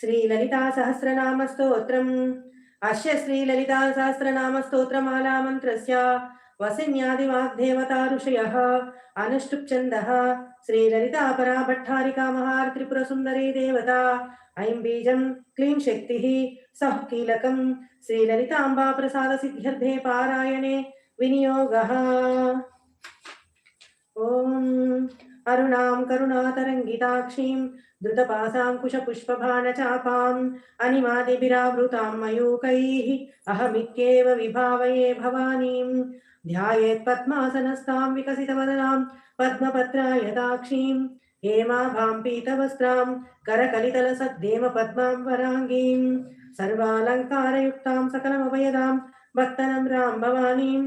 श्रीललितासहस्रनामस्तोत्रम्। अस्य श्रीललितासहस्रनामस्तोत्रमालामन्त्रस्य वसिन्यादिवाग्देवता ऋषयः अनुष्टुप्छन्दः श्रीललिता परा भट्टारिका महार्त्रिपुरसुन्दरी देवता ऐं बीजं क्लीं शक्तिः सः कीलकं श्रीललिताम्बाप्रसादसिद्ध्यर्थे पारायणे विनियोगः। ओम्। అరుణాం కరుణాతరంగితాక్షీం धृतपासाङ्कुशपुष्पभाणचापाम् अनिमादिभिरावृताम् मयूकैः अहमित्येव विभावये भवानीम् ध्यायेत्पद्मासनस्ताम् विकसितवदनाम् पद्मपत्रायदाक्षीम् हेमाभाम् पीतवस्त्राम् करकलितलसद्देम पद्माम् वराङ्गीम् सर्वालङ्कारयुक्ताम् सकलमभयदाम् भक्तनम् राम् भवानीम्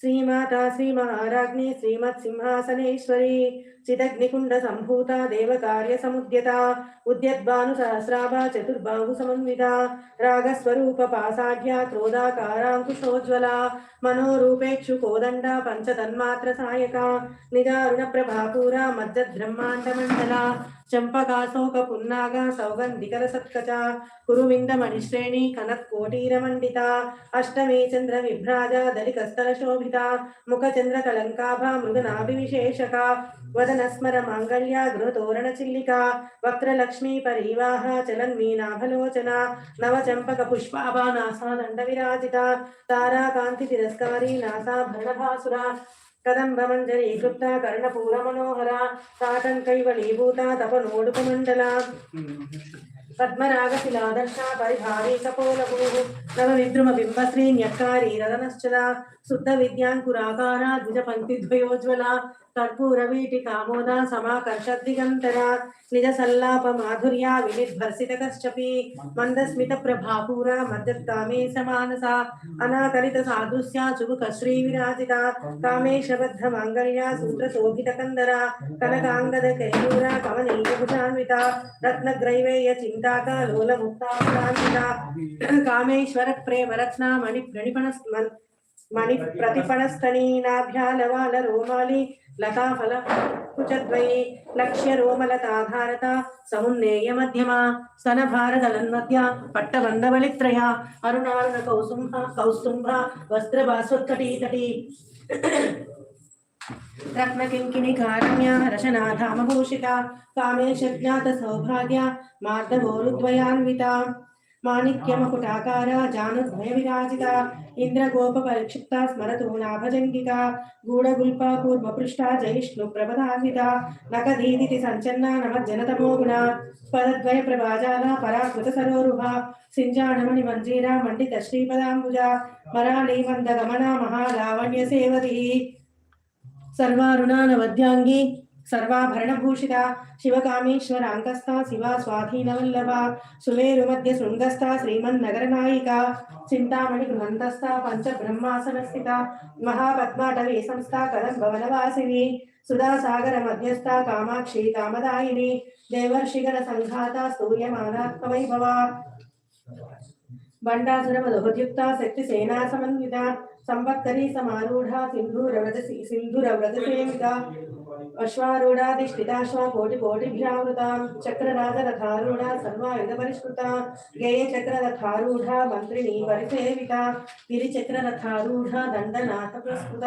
శ్రీమాత శ్రీ మహారాజ్ఞి శ్రీమత్ సింహాసనేశ్వరి చిదగ్నికుండ సంభూత దేవకార్య సముద్యత ఉద్యద్భాను సహస్రాభ చతుర్బాహు సమన్విత రాగస్వరూప పాసాఢ్య క్రోధాకారాంకుశోజ్వల మనోరూపేక్షు కోదండ పంచతన్మాత్ర సాయక నిదారుణ ప్రభాకూర మజ్జద్బ్రహ్మాండమండల చంపకాశోక పున్నాగ సౌగంధికర సత్కచ కురుమింద మణిశ్రేణి కనత్ కోటీరమండిత అష్టమే చంద్ర విభ్రాజ దళికస్థల శోభిత ముఖ చంద్ర కళంకాభ మృగనాభివిశేషక వదన స్మర మాంగళ్య గృహతోరణ చిల్లిక వక్రలక్ష్మీ పరీవాహ చలన్మీనాభలోచన నవ చంపక పుష్పాభ నాసాదండ విరాజిత తారాకాంతి తిరస్కారి నాసాభరణ భాసుర కదంబమంజరీ కృప్త కర్ణపూర మనోహర కాటంకైవ నీభూత తపనోడుక మండల. పద్మరాగశిలాదర్శా పరిభారీ కపోలభూः నవ విద్రుమ బింబశ్రీ న్యక్కారీ రదనశ్చల శుద్ధ విద్యాంకురాకారా ద్విజపంక్తిద్వయోజ్వల కర్పూరవీటి కామోదా సమాకర్ష దిగంతరా నిజ సల్లాప మాధుర్యా వినిర్భర్సిత కశ్చపి మందస్మిత ప్రభాపూర మద్దత్తామే సమానస అనాకలిత సాధుస్యా చుబుక శ్రీ విరాజిత కామేశబద్ధ మాంగళ్యా సూత్రశోభిత కందర కనకాంగద కైయూర కవనీయభుజా కల్పిత రత్నగ్రైవేయ చింతాకలోల ముక్తాంకిత కామేశ్వర ప్రేమ రత్న మణి ప్రణిపణ మణి ప్రతిపణస్తనీనాభ్యాలవాల రోమాలి లతాఫల కుచద్వయీ లక్ష్య రోమలతాధారత సమున్నేయ మధ్యమా స్తన భారతలన్మధ్య పట్టబంధవళిత్రయ అరుణారుణ కౌసుంభ కౌసుంభ వస్త్రభాస్వత్కటీ తటీ रत्नकिङ्किणिकारम्या रशनाधामभूषिता कामेशज्ञातसौभाग्या मार्दवोरुद्वयान्विता माणिक्यमकुटाकारा जानुद्वयविराजिता इन्द्रगोपपरिक्षिप्ता स्मरतु नाभजङ्गिका गूढगुल्पा कूर्मपृष्ठा जयिष्णुप्रभदान्विता नखदीदिति सञ्चन्ना नमज्जनतमो गुणा पदद्वयप्रभाजाला पराकृतसरोरुहा सिञ्जाणमणिमञ्जीरा मण्डितश्रीपदाम्बुजा मरालीमन्दगमना महालावण्यसेवती సర్వారుణానవధ్యాంగి సర్వాభరణభూషిత శివకామేశ్వర అంకస్థ శివ స్వాధీనవల్లభ సువేరు మధ్య శృంగస్థ శ్రీమన్నగరనాయిక చింతామణి గృహంతస్థ పంచబ్రహ్మాసనస్థిత మహాపద్మాటవే సంస్థ కదంబవనవాసిని సుధాసాగర మధ్యస్థ కామాక్షి కామదాయిని దేవర్షిగర సంఘాత స్తూయమానాత్మవైభవ బండాసురమద శక్తి సేనా సమన్విత సంవత్సరి సమారూఢా సింధూరవ్రత సింధూరవ్రతసేవిత అశ్వారూఢాధిష్ఠితాశ్వా కోటి కోటిభ్యావృత చక్రరాజరథారూఢ సర్వాయుధ పరిష్కృత గేయ చక్రరథారూఢ మంత్రిణీ పరిసేవిత గిరిచక్రరథారూఢ దండనాథ పురస్కృత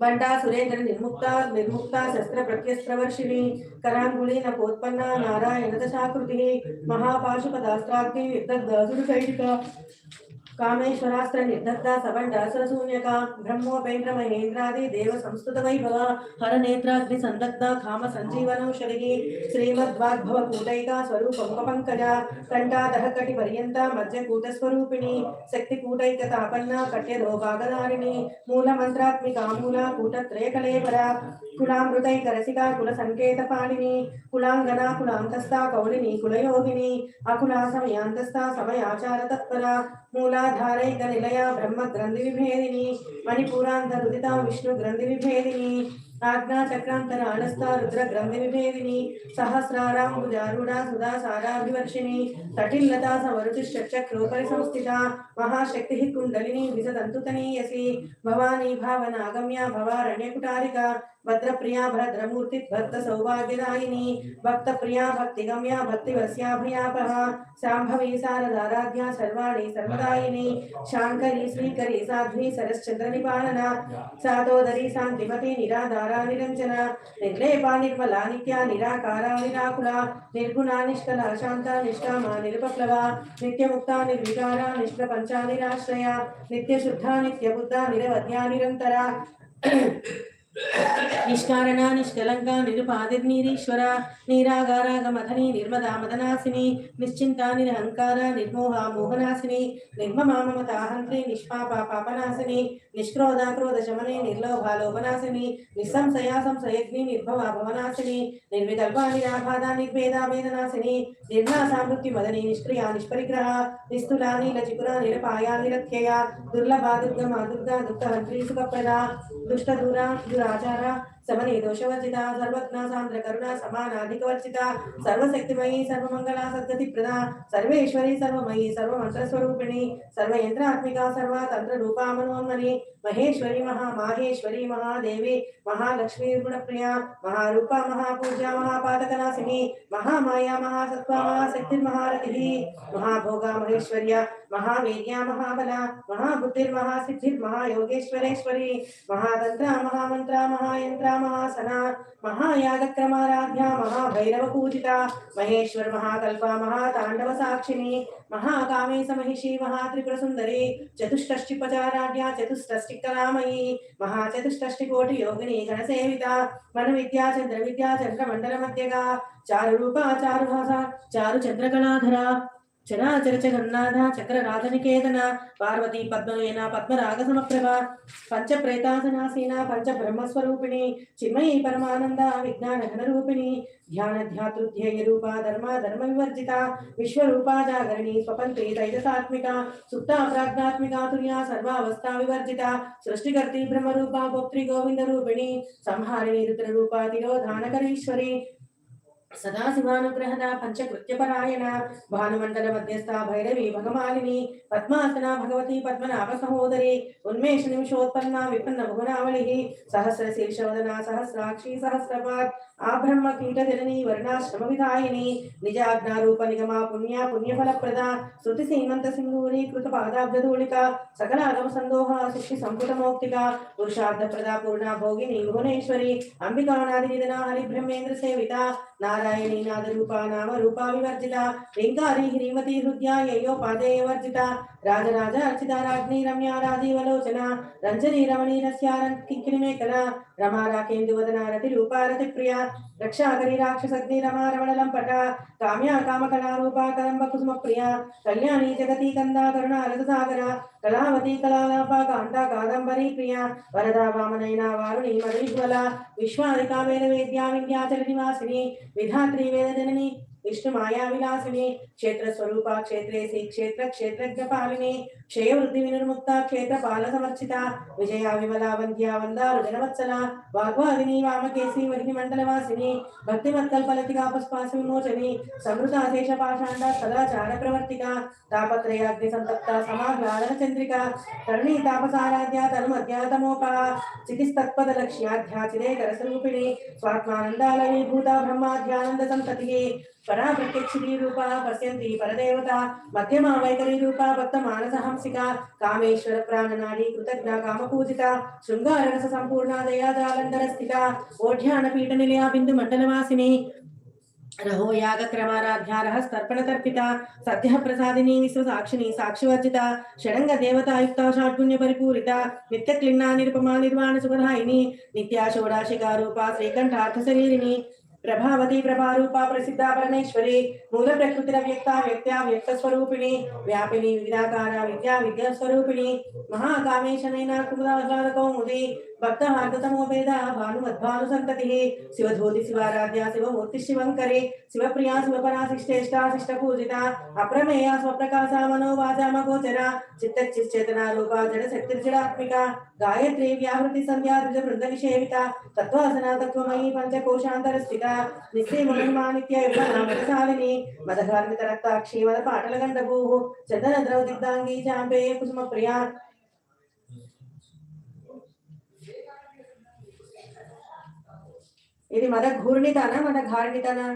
महागणेश निर्भिन्ना विघ्नयन्त्रप्रहर्षिता बंडा सुरेंद्र निर्मुक्ता निर्मुक्ता शस्त्र प्रत्यस्त्रवर्षिणी करांगुली नकोत्पन्ना नारायण दशाकृति महापाशुपदास्त्राग्नि विदग्धासुरसैनिका కామేశ్వరాస్త్ర నిర్దగ్ధ సబండాసుర శూన్యక బ్రహ్మోపేంద్ర మహేంద్రాది దేవ సంస్కృత వైభవ హర నేత్రాగ్ని సందగ్ధ కామ సంజీవనౌషధి శ్రీమద్వాగ్భవ కూటైక స్వరూపముఖ పంకజ కంఠాదహకటి పర్యంత మధ్య కూటస్వరూపిణి శక్తి కూటైక తాపన్న కట్యరోగాగదారిణి మూల మంత్రాత్మిక మూల కూటత్రయ కులామృతైక రసిక కుల సంకేత పాణిని కులాంగన కులాంతస్థ కౌళిని కులయోగిని అకులా సమయాంతస్థ సమయాచార తత్పర మూలాధారైక నిలయ బ్రహ్మ గ్రంథి విభేదిని మణిపూరాంతరుదిత విష్ణు గ్రంథి విభేదిని ఆజ్ఞా చక్రాంతర ఆనస్థ రుద్ర గ్రంథి విభేదిని సహస్రారాంబుజారుడ సుధా సారాభివర్షిణి తటిల్లతా సమరుచి చక్రోపరి సంస్థిత మహాశక్తి కుండలిని విసదంతుతనీయసి భవానీ భావన అగమ్య భవారణ్యకుటారిక भद्र प्रिया भद्र मूर्ति भक्त सौभाग्यदायिनी भक्त प्रिया भक्ति गम्या भक्ति शाम्भवी सारदाराध्या सर्वाणी सर्वदायिनी शांकरी श्रीकरी, साध्वी सरश्चंद्र निपालना सातोदरी शांतिमती निराधारा निरंजना निर्लेपा, निर्मला, नित्या, निराकारा, निराकुला, निर्गुणा, निष्कला, शान्ता, निष्कामा निरुपप्लवा नित्यमुक्ता, निर्विकारा, निष्प्रपञ्चा, निराश्रया, नित्यशुद्धा, नित्यबुद्धा, निरवध्या निरंतरा నిష్కారణ నిష్కలంక నీరాగారాగ నీరాగారాగమథని నిర్మదా మదనాశిని నిశ్చింత నిరహంకార నిర్మోహ మోహనాశిని నిర్మమామతాహంత్రి నిష్పాప పాపనాశిని నిష్క్రోధ క్రోధ శమనే నిర్లోభ లోభనాశిని నిస్సంశయ సంశయగ్ని నిర్భవ భవనాశిని నిర్వికల్ప నిరాబాధ నిర్భేద భేదనాశిని నిర్నాసామృత్యు మదని నిష్క్రియ నిష్పరిగ్రహ నిస్తుల నీలచిపుర నిరపాయ నిరత్యయ దుర్లభ దుర్గమ దుర్గా దుఃఖహంత్రి సుఖప్రద దుష్టదూర దుర దురాచార సమనే దోషవర్జిత సర్వజ్ఞ సాంద్ర కరుణ సమానాధికవర్జిత సర్వశక్తిమయీ సర్వమంగళ సద్గతి ప్రద సర్వేశ్వరి సర్వమయీ సర్వమంత్రస్వరూపిణి సర్వయంత్రాత్మిక సర్వతంత్ర రూపా మనోన్మని మహేశ్వరి మహా మాహేశ్వరి మహాదేవి మహాలక్ష్మీ గుణప్రియ మహారూప మహాపూజ మహాపాతకనాశిని మహామాయా మహాసత్వ మహాశక్తి మహాభోగా మహేశ్వర్య మహావీర్య మహాబల మహాబుద్ధిర్ మహాసిద్ధిర్ మహాయోగేశ్వరేశ్వరి మహాతంత్ర మహామంత్ర మహాయంత్ర మహాసన మహాయాగక్రమారాధ్య మహాభైరవ పూజిత మహేశ్వర మహాకల్ప మహాతాండవ సాక్షిని మహాకామేశ మహిషి మహాత్రిపుర సుందరి చతుష్టష్టిపచారాఢ్య చతుష్టష్టి కళామయీ మహాచతుష్టష్టి కోటి యోగిని గణసేవిత మన విద్యా చంద్ర విద్యా చంద్ర మండల మధ్యగా చారు రూప చారు భాష చారు చంద్రకళాధర చరాచర జగన్నాథ చక్ర రాజనికేతన పార్వతీ పద్మనేన పద్మరాగ సమప్రభ పంచ ప్రేతాసనాసీన పంచ బ్రహ్మస్వరూపిణి చిన్మయీ పరమానంద విజ్ఞాన ఘనరూపిణి ధ్యాన ధ్యాతృధ్యేయ రూప ధర్మ ధర్మ వివర్జిత విశ్వరూపా జాగరణి స్వపంత్రి తైజసాత్మిక సుప్త ప్రాజ్ఞాత్మిక తుల్య సర్వావస్థా వివర్జిత సృష్టికర్తి బ్రహ్మరూప గోప్త్రి గోవింద రూపిణి సంహారిణి రుద్రరూప తిరోధానకరీశ్వరి సదాశివానుగ్రహద పంచకృత్యపరాయణ భానుమండల మధ్యస్థ భైరవి భగమాలిని పద్మాసన భగవతి పద్మనాభ సహోదరి ఉన్మేష నిమిషోత్పన్న విపన్న భువనావళి సహస్ర శీర్షవదన సహస్రాక్షి సహస్రపాత్ ఆ బ్రహ్మ కీటజనని వర్ణాశ్రమ విధాయని నిజాజ్ఞారూప నిగమ పుణ్య పుణ్యఫల ప్రద శృతి సీమంత సింధూరి కృత పాదాబ్దూళిక సకల అగమ సందోహ శక్తి సంపుట మౌక్తిక పురుషార్థ ప్రద పూర్ణ భోగిని భువనేశ్వరి అంబికానాది నిధన హరి బ్రహ్మేంద్ర సేవిత నారాయణీ నాద రూప నామ రూప వివర్జిత లింగారి హ్రీమతి హృద్యా యయో పాదేయ వర్జిత రాజరాజ అర్చిత రాజ్ఞి రమ్య రాజీవలోచన రంజనీ రమణీ రస్యారన్ మేకల రమారాకేందువదనారతి రూపారతి రతి ప్రియ. రక్షాకరి రాక్షసగ్ని రమారమణలం పట. కామ్యా కామకళారూపా కలంబ కుసుమ ప్రియ. కళ్యాణి జగతి కందా కరుణ సాగర కళావతి కళాలాప కాంత కాదంబరీ ప్రియ. వరదా వామనైన వారుణి మధువిజ్వల విశ్వాదికా వేద వేద్యా విద్యాచల నివాసిని. విధాత్రి వేద జనని. విష్ణు మాయా విలాసిని క్షేత్ర స్వరూప క్షేత్రేసి క్షేత్ర క్షేత్రజ్ఞ పాలినే క్షయ వృద్ధి వినుర్ముక్త క్షేత్ర పాల సమర్చిత విజయ విమల వంద్య వందారు జనవత్సల వాగ్వాదిని వామకేసి వరిని మండలవాసిని ఫలతిగా పుష్పాస విమోచని సమృత శేష పాషాండ సదాచార ప్రవర్తిక తాపత్రయాగ్ని సంతప్త సమాహ్లాదన చంద్రిక తరుణి తాపసారాధ్య తను మధ్యాతమోప చితిస్తత్పద లక్ష్యాధ్యాచిరే కరస్వరూపిణి స్వరూపిణి భూత బ్రహ్మాధ్యానంద సంతతి పరా పరాప్రత్యక్షిణీ రూపా పశ్యంతి పరదేవత మధ్యమా వైఖరి రూపా భక్త మానసహంసిక కామేశ్వర ప్రాణనాడి కృతజ్ఞ కామపూజిత శృంగారరస సంపూర్ణ దయాదాలందర స్థిత ఓఢ్యాన పీఠ నిలయా బిందు మండలవాసిని రహో యాగ క్రమారాధ్యారహ తర్పణ తర్పిత సత్య ప్రసాదిని విశ్వ సాక్షిని సాక్షివర్జిత షడంగ దేవతాయుక్త షాడ్గుణ్య పరిపూరిత నిత్య క్లిన్నా నిరుపమా నిర్వాణ సుఖదాయిని నిత్యాశోడాశికారూప శ్రీకంఠార్థ శరీరిని ప్రభావతి ప్రభారూప ప్రసిద్ధ పరమేశ్వరి మూల ప్రకృతి వ్యక్త వ్యక్త వ్యక్త స్వరూపిణి వ్యాపిని వివిధాకార విద్యా విద్యా స్వరూపిణి మహాకామేశనైన కుముదాహ్లాద కౌముది భక్త హార్దతమోపేద భానుమద్భాను సంతతి శివధూతి శివారాధ్య శివమూర్తి శివంకరి. శివప్రియా శివపరాశిష్టేష్టా శిష్ట పూజిత అప్రమేయ స్వప్రకాశ మనోవాచామగోచర చిత్తచిశ్చేతన రూపా జడ శక్తిర్జడాత్మిక గాయత్రి వ్యాహృతి సంధ్యా ద్విజ బృంద నిషేవిత తత్వాసన తత్వమయీ పంచకోశాంతర స్థిత నిశ్చయమహిమానిత్య యుగనామశాలిని మదఘార్మిత రక్తాక్షి మద పాటల గండభూ చందన ద్రౌదిగ్ధాంగీ దిగ్దాంగి కుసుమ ప్రియా ఇది మద ఘూర్ణితనా మద ఘార్ణితనా.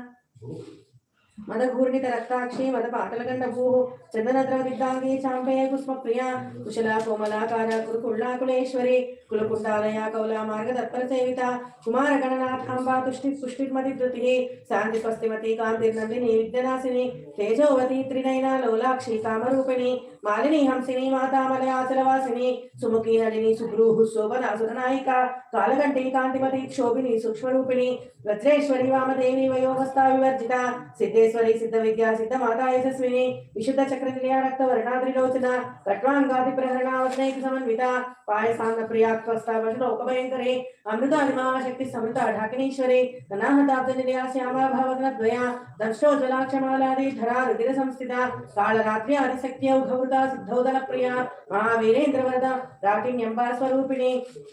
మద ఘూర్ణిత రక్తాక్షి మద పాటలగండ భూ చందనద్రవిద్దాంగి చాంపయ కుస్మ ప్రియ కుశల కోమలాకార కురుకుళ్ళా కులేశ్వరి కులకుండాలయ కౌల మార్గ సేవిత కుమార గణనాథాంబా తుష్టి పుష్టిమతి ధృతి శాంతి స్వస్తిమతి కాంతిర్నందిని విద్యనాశిని తేజోవతి త్రినయన లోలాక్షి కామరూపిణి మాలిని హంసిని మాతామల ఆచలవాసిని సుముఖి నళిని సుబ్రూహు శోభన సురనాయిక కాలగంటి కాంతిమతి క్షోభిని సూక్ష్మరూపిణి వజ్రేశ్వరి వామదేవి వయోవస్థా వివర్జిత సిద్ధేశ్వరి సిద్ధ విద్యా సిద్ధ మాతా యశస్విని విశుద్ధ చక్ర నిలయ వర్ణాద్రిలోచన కట్వాంగాది ప్రహరణావస్నైక సమన్విత పాయసాన్న ప్రియాత్వస్థ వజ్రోపభయంకరే అమృత అనుమాశక్తి సమృత ఢాకినీశ్వరి అనాహతాబ్ద నిలయ శ్యామా భవన ద్వయ దంష్టోజ్వలాక్షమాలాది ధరా రుదిర సంస్థిత కాళరాత్రి ఆదిశక్తి ఔఘవృత సిద్ధోదన ప్రియ మహావీరేంద్ర వరద రాటిన్యంబా స్వరూపిణి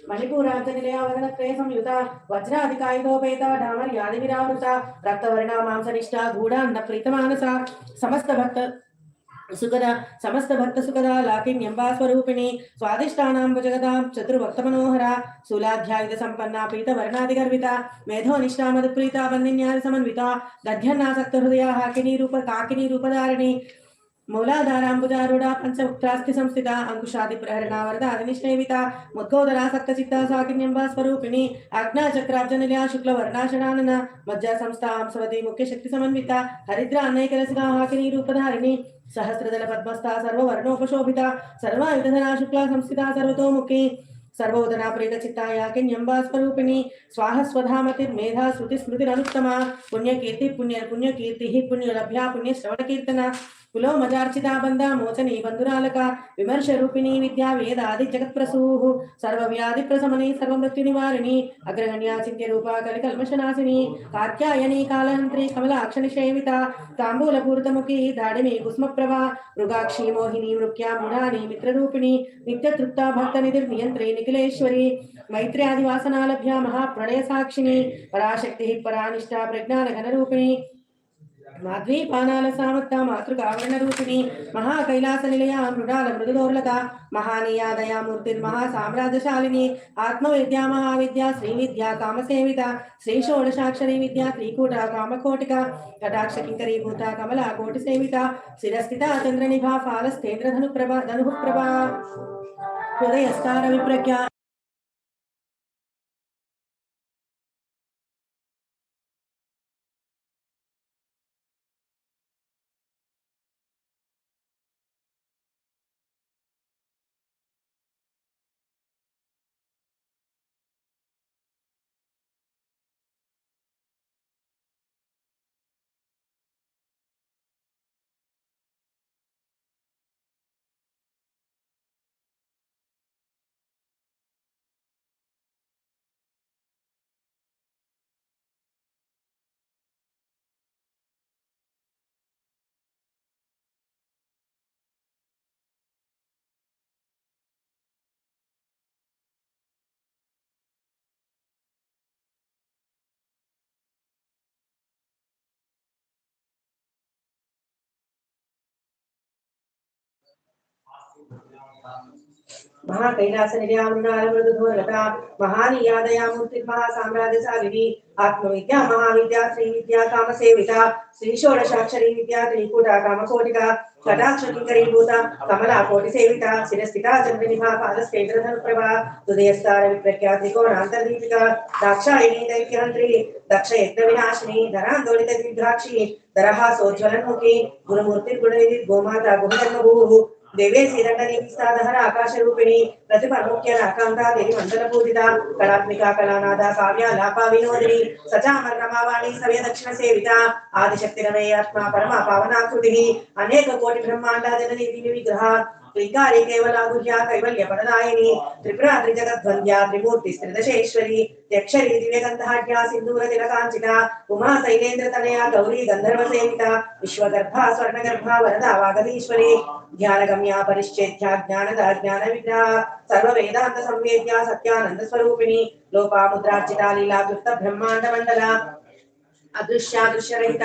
మణిపూరాంత నిలయ క్రయ సంయుత వజ్రాధికాయుధోపేత ఢామర్యాది యాదవిరావృత రక్తవర్ణ మాంసనిష్ట గూఢాన్న ప్రీతమానస సమస్త భక్త సుఖద సమస్త భక్త సుఖద ఎంబా స్వరూపిణి స్వాదిష్టానాంబుజగదాం చతుర్భక్త మనోహర శూలాధ్యాయుధ సంపన్న ప్రీత వర్ణాది గర్విత మేధో నిష్ఠామద ప్రీత బంధిన్యాది సమన్విత దధ్యన్నాసక్త హృదయ హాకిని రూప కాకిని రూపధారిణి మూలాధారాంబుజారుడా పంచముక్తాస్తి సంస్థిత అంకుశాది ప్రహరణ వరద అధినిశ్చయిత ముద్గోదరాసక్త సక్తచిత్త సాకిన్యంబా స్వరూపిణి అగ్నాచక్రాబ్జ నిలయ శుక్ల వర్ణాశనానన మధ్య సంస్థ అంశవతి ముఖ్య శక్తి సమన్విత హరిద్ర అన్నైకలసిగా హాకిని రూపధారిణి సహస్రదల పద్మస్థ సర్వవర్ణోపశోభిత సర్వాయుధనా శుక్ల సంస్థిత సర్వతోముఖి సర్వోదనా ప్రేత చిత్తాయ కిన్యంబా స్వరూపిణి స్వాహస్వధామతి మేధా శృతి స్మృతిరనుత్తమ పుణ్యకీర్తి పుణ్య పుణ్యకీర్తి పుణ్యలభ్యా పుణ్య శ్రవణ కీర్తన కులోమజార్చితాబంధ మోచని బంధురాలక విమర్శ రూపిణి విద్యా వేదాది జగత్ప్రసూః సర్వవ్యాధి ప్రశమని సర్వ నివారిణి అగ్రగణ్యా చింత్య రూపా కలి కల్మషనాశిని కాత్యాయని కాలహంత్రి కమలాక్ష సేవిత తాంబూల పూరితముఖి దాడిని కుస్మప్రభా మృగాక్షి మోహిని మృక్యా మురాని మిత్రరూపిణి నిత్యతృప్త భక్త నిధిర్ నియంత్రి నిఖిలేశ్వరి మైత్ర్యాది వాసనాలభ్య మహాప్రణయ సాక్షిని పరాశక్తి పరానిష్ట ప్రజ్ఞాన ఘనరూపిణి మాధ్వీ మాధ్వీపానాల సామర్థ మాతృకావరణ రూపిణి మహా కైలాస నిలయ మృడాల మృదుదోర్లత మహానీయా దయామూర్తి మహా సామ్రాజ్యశాలిని ఆత్మవిద్యా మహావిద్య శ్రీ విద్య కామసేవిత శ్రీ షోడశాక్షరి విద్య త్రికూట కామకోటిక కటాక్ష కింకరీభూత కమల కోటి సేవిత శిరస్థిత చంద్రనిభా ఫాలస్థేంద్ర ధను ప్రభ ధను ప్రభా హృదయస్కార విప్రజ్ఞ महाकैलासनिलयामृणालमृदुधोरगता महानियादया मूर्तिर्महासाम्राज्यशालिनी आत्मविद्या महाविद्या श्रीविद्या कामसेविता श्रीषोडशाक्षरी विद्या त्रिकूटा कामकोटिका कटाक्षलिङ्गरीभूता कमला कोटिसेविता शिरस्थिता चन्द्रनिभा पादस्केन्द्रधनुप्रभा हृदयस्तारविप्रख्या त्रिकोणान्तर्दीपिका दाक्षायिणी दैत्यहन्त्री दक्षयज्ञविनाशिनी धरान्दोलितदिग्राक्षी धरः सोज्ज्वलन्मुखी गुरुमूर्तिर्गुणनिधि गोमाता गुहधर्मभूः దేవే శ్రీరంగదీపిస్తాదహర ఆకాశరూపిణి ప్రతిపరముఖ్య అకాంతా దేవి మంత్రపూజిత కళాత్మిక కళానాథ కావ్య లాప వినోదిని సచామర్ణమావాణి సవ్య దక్షిణ సేవిత ఆదిశక్తి రమే ఆత్మ పరమ పావనాకృతి అనేక కోటి బ్రహ్మాండ జనని విగ్రహ త్రికారి కేవలాగుహ్యా కైవల్య పరదాయిని త్రిపురాత్రి జగద్వంద్యా త్రిమూర్తి త్రిదశేశ్వరి త్యక్షరి దివ్యగంధాఢ్యా సింధూర తిలకాంచిత ఉమా శైలేంద్ర తనయా గౌరీ గంధర్వ విశ్వగర్భ స్వర్ణగర్భ వరద వాగదీశ్వరి ధ్యానగమ్యా పరిశ్చేత్యా జ్ఞానదా జ్ఞాన విద్యా సర్వ సంవేద్యా సత్యానంద స్వరూపిణి లోపాముద్రార్చిత లీలా బ్రహ్మాండ మండల అదృశ్యాదృశ్యరహిత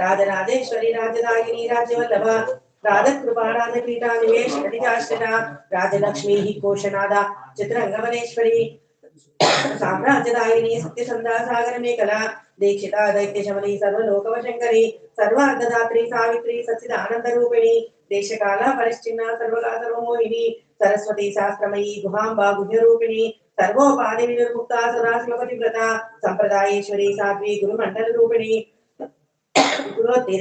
राजराजेश्वरी राजरागिनी राज्यवल्लभा राधकृपाराधपीठा निवेश हरिदाश्रिता राजलक्ष्मी कोशनादा चित्ररङ्गमलेश्वरी साम्राज्यदायिनी सत्यसन्धा सागरमेखला, दीक्षिता, दैत्यशमनी, सर्वलोकवशङ्करी, सर्वार्धदात्री, सावित्री, सच्चिदानन्दरूपिणी, देशकाला, परिश्चिन्ना, सर्वगा, सर्वमोहिनी, सरस्वती, शास्त्रमयी गुहांबा गुह्य रूपिणी सर्वोपाधि विनिर्मुक्ता सदा श्लोकति व्रता संप्रदायेश्वरी, साध्वी, गुरुमण्डलरूपिणी సదాశివపతి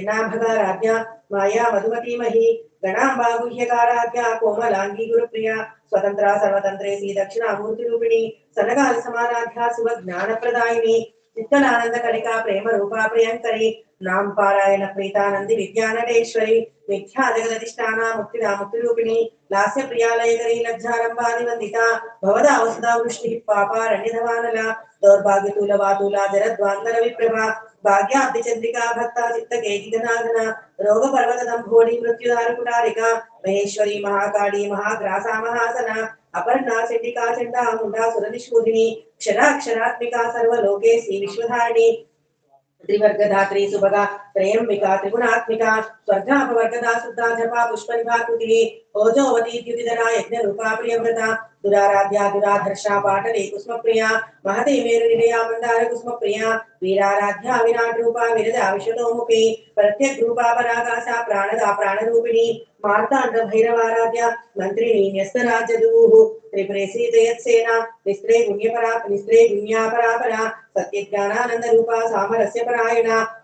మాయా మధుమతీమహి గణాంబా కోమలాంగీ కోమలాంగి గురుప్రియ స్వతంత్ర సర్వతంత్రేసి దక్షిణామూర్తి రూపిణి సనగాల సమానాధ్యా శుభ జ్ఞానప్రదాయిని చిత్తనానంద కళికా ప్రేమ రూపా ప్రియంకరి నాం పారాయణ ప్రీతానంది విద్యానటేశ్వరి మిథ్యా జగదధిష్టాన ముక్తిదా ముక్తి రూపిణి లాస్య ప్రియాలయకరి లజ్జారంభాది వందిత భవద వసుదా వృష్టి పాపారణ్యధవానల దౌర్భాగ్యతూల వాతూల జరద్వాంతర విప్రభ భాగ్యాబ్ది చంద్రికా భక్త చిత్త కేజితనాథన రోగ పర్వత దంభోడి మృత్యుదారు కుటారిక మహేశ్వరి మహాకాళి మహాగ్రాసా మహాసన అపర్ణ చండికా చండా ముండా సురనిష్కూధిని క్షరాక్షరాత్మిక సర్వలోకే శ్రీ విశ్వధారిణి త్రివర్గధాత్రి సుభగ త్రయంబిక త్రిగుణాత్మిక స్వర్గాపవర్గదా శుద్ధా జపా పుష్పనిభాకృతి ఓజోవతి ద్యుతిధరా యజ్ఞ రూపా ప్రియవ్రత దురారాధ్య దురాధర్ష పాటలే కుస్మ ప్రియ మహతి మేరు నిలయ మందార కుస్మ ప్రియ వీరారాధ్య విరాట్ రూపా విరద విశ్వతోముఖి ప్రత్యక్ రూపా పరాకాశ ప్రాణద ప్రాణరూపిణి మార్తాండ భైరవారాధ్య మంత్రిణి న్యస్తరాజ్యదూహు త్రిపురే సీతయత్సేన నిస్త్రే గుణ్యపరా నిస్త్రే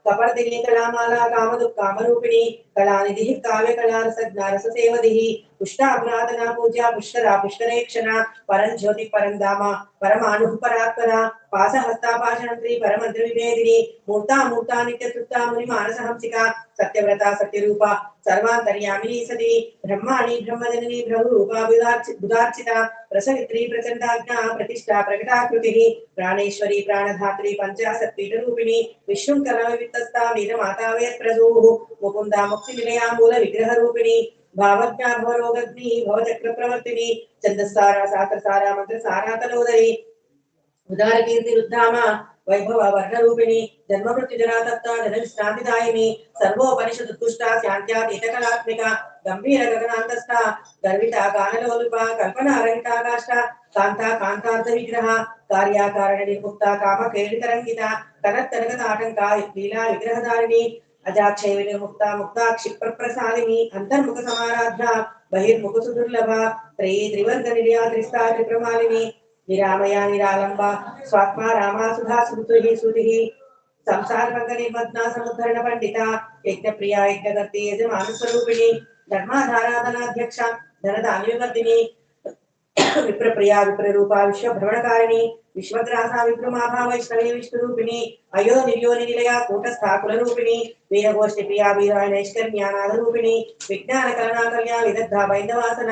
कपर्दिनी कलामाला कामदुप कामरूपिणी कलानिधिः काव्यकलारसज्ञारससेवधिः पुष्टाभराधना पूजा पुष्करा पुष्करेक्षणा परं ज्योति परं धामा परमानुः परात्परा పుష్కర పుష్కరేక్షణ పరమంత్ర విభేదిని మూర్తా మూర్తా నిత్యతృప్తా ముని మానసహంసిక సత్యవ్రత సత్యరూప సర్వాంతర్యామిని సతి బ్రహ్మాణి బ్రహ్మజనని బ్రహ్మరూపా బుధార్చిత ప్రసవిత్రి ప్రచండాజ్ఞా ప్రతిష్టా ప్రకటాకృతి ప్రాణేశ్వరి ప్రాణధాత్రి పంచాశత్ పీఠరూపిణి విష్ణుంకర విత్తస్తా వీరమాతా ముకుందా ముక్తి నిలయా విగ్రహ రూపిణి భావజ్ఞా భవరోగగ్ని భవచక్ర ప్రవర్తిని చందస్సార శాస్త్రసారా మంత్రసారా తలోదరి ఉదార కీర్తి రుద్ధామ వైభవ వర్ణరూపిణి జన్మ మృత్యు జరాతత్త జన విశ్రాంతిదాయిని సర్వోపనిషదుత్కృష్ట శాంత్యాతీత కళాత్మిక గంభీర గగనాంతస్థ గర్విత గానలోలుప కల్పన రహితాకాష్ట కాంత కాంతార్థ విగ్రహ కార్యాకారణ నిర్ముక్త కామ కేళితరంగిత కనత్తనగత ఆటంక లీలా విగ్రహధారిణి అజాక్షయ వినిర్ముక్త ముక్తాక్షి ప్రసాదిని అంతర్ముఖ సమారాధ్య బహిర్ముఖ సుదుర్లభ త్రయీ త్రివర్గ నిలయా త్రిస్తా త్రిప్రమాలిని నిరామయా నిరాలంబ స్వాత్మా రామా సుధా స్మృతి శృతి సంసార మంగళి నిర్మగ్న సముద్ధరణ పండిత యజ్ఞ ప్రియ యజ్ఞగర్తి యజమాన స్వరూపిణి ధర్మాధారాధనాధ్యక్ష ధనధాన్యవర్ధిని విప్రప్రియా విప్రరూప విశ్వభ్రమణకారిణి విశ్వగ్రాస విప్రమాభా వైష్ణవి విష్ణురూపిణి అయో నిర్యోని నిలయ కూటస్థాకుల రూపిణి వీరగోష్ఠి ప్రియా వీరాయణ నైష్కర్మ్యానాథ రూపిణి విజ్ఞాన కరుణాకల్యా విదగ్ధ వైందవాసన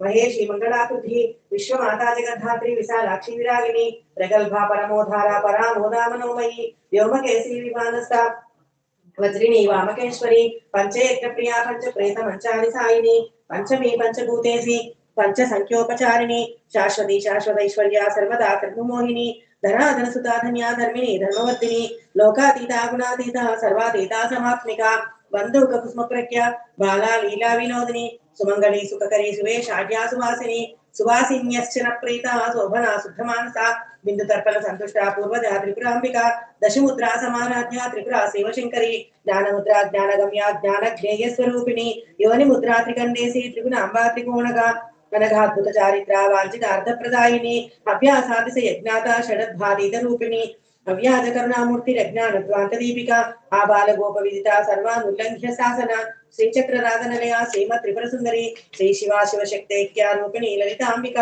మహేషి మంగళాకృతి విశ్వమాతా జగద్ధాత్రి విశాలాక్షి విరాగిని ప్రగల్భా పరమోధార పరామోదామనోమయి వ్యోమకేశీ విమానస్థ వజ్రిని వామకేశ్వరి పంచయజ్ఞ ప్రియా పంచ ప్రేత మంచాని సాయిని పంచమీ పంచభూతేసి పంచ సంఖ్యోపచారిణి శాశ్వతి శాశ్వతైశ్వర్య సర్వదా కర్మమోహిని ధనాధన సుతాధన్యా ధర్మిణి ధర్మవర్తిని లోకాతీత గుణాతీత సర్వాతీత సమాత్మిక బంధుక కుస్మ ప్రజ్ఞ బాలా లీలా వినోదిని సుమంగళి సుఖకరి సువేషాఢ్యా సువాసిని సువాసిన్యశ్చన ప్రీత శోభన శుద్ధమానస బిందు తర్పణ సంతుష్ట పూర్వజ త్రిపురాంబిక దశముద్రా సమారాధ్య త్రిపుర శివశంకరి జ్ఞానముద్ర జ్ఞానగమ్య జ్ఞాన జ్ఞేయ స్వరూపిణి యువని ముద్రా త్రికండేసి త్రిగుణ అంబా త్రికోణగా అనఘాద్భుత చారిత్ర వాంఛిత అర్థప్రదాయిని అభ్యాసాదిశ యజ్ఞాత షడద్భాతీత రూపిణి అవ్యాధ కరుణామూర్తి రజ్ఞానద్వాంత దీపిక ఆబాల గోప విదిత సర్వానుల్లంఘ్య శాసన శ్రీచక్ర రాధనలయ శ్రీమ త్రిపుర సుందరి శ్రీ శివ శివశక్తైక్య రూపిణి లలితాంబిక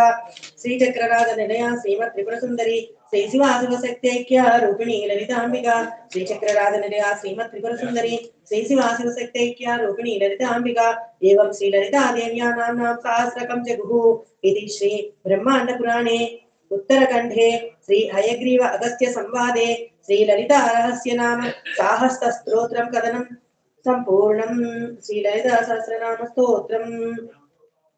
శ్రీచక్ర రాధనలయ శ్రీమ త్రిపుర సుందరి శ్రీ శివ శివశక్తైక్య రూపిణి లలితాంబిక శ్రీచక్ర రాధనలయ శ్రీమ త్రిపుర సుందరి శ్రీ శివ శివశక్తైక్య రూపిణి లలితాంబిక ఏం శ్రీ లలితా దేవ్యా సహస్రకం జగు ఇది శ్రీ బ్రహ్మాండ పురాణే उत्तरखण्डे श्री हयग्रीव अगस्त्य संवादे श्री ललिता रहस्य नाम साहस्त स्तोत्रम कथनं सम्पूर्णं श्री ललिता सहस्रनाम स्तोत्रम्